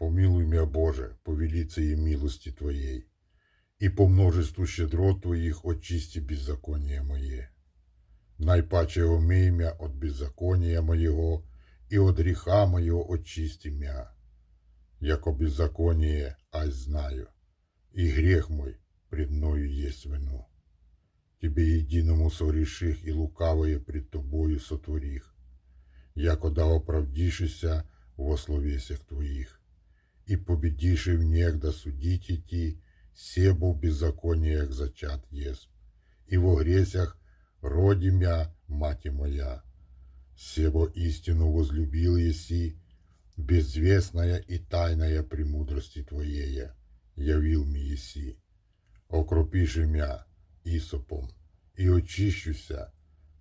помилуй меня, Боже, по велицей милости Твоей, и по множеству щедрот Твоих очисти беззаконие мое. Найпаче омий мя от беззакония моего, и от греха моего очисти мя. Яко беззаконие, ась знаю, и грех мой пред мною есть вину. Тебе единому согреших и лукавое пред тобою сотворих, яко да оправдишися во словесях твоих, и победиши в негда судить идти, себо в беззакониях зачат есть, и во гресях родим я, мати моя, себо истину возлюбил еси, безвестная и тайная премудрости Твоей явил мне еси. Окропиши мя исопом, и очищуся,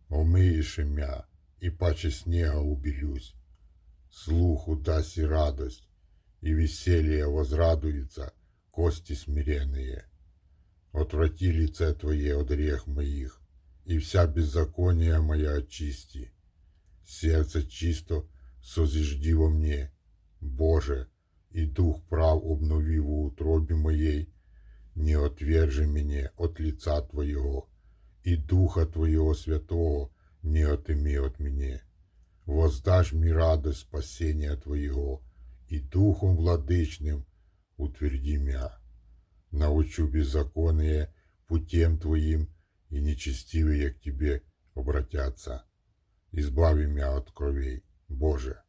омиєши мя, и паче снега убелюсь. Слуху даст и радость, и веселье возрадуется кости смиренные. Отврати лице Твое от грех моих, и вся беззакония моя очисти. Сердце чисто созижди во мне, Боже, и дух прав обнови в утробе моей, не отвержи меня от лица Твоего, и Духа Твоего Святого не отыми от меня. Воздашь мне радость спасения Твоего, и Духом Владычным утверди меня. Научу беззаконие путем Твоим, и нечестивые к Тебе обратятся. Избави меня от кровей, Боже,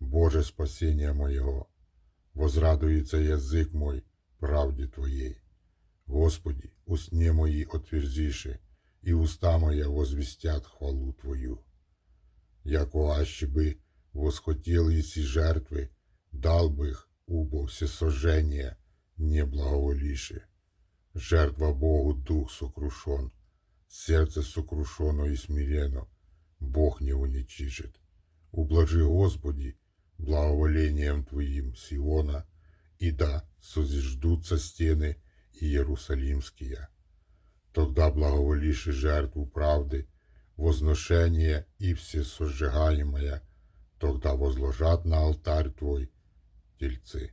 Боже спасения моего. Возрадуется язык мой правде Твоей. Господи, усне мои отверзиши, и уста моя возвестят хвалу Твою. Яко аще бы восхотел еси жертвы, дал бы их убо всесожжение, не благоволиши. Жертва Богу дух сокрушен, сердце сокрушено и смирено, Бог не уничижит. Ублажи, Господи, благоволением Твоим Сиона, и да созиждутся стены Иерусалимские. Тогда благоволишь и жертву правды, возношение и всесожигаемое, тогда возложат на алтарь Твой тельцы.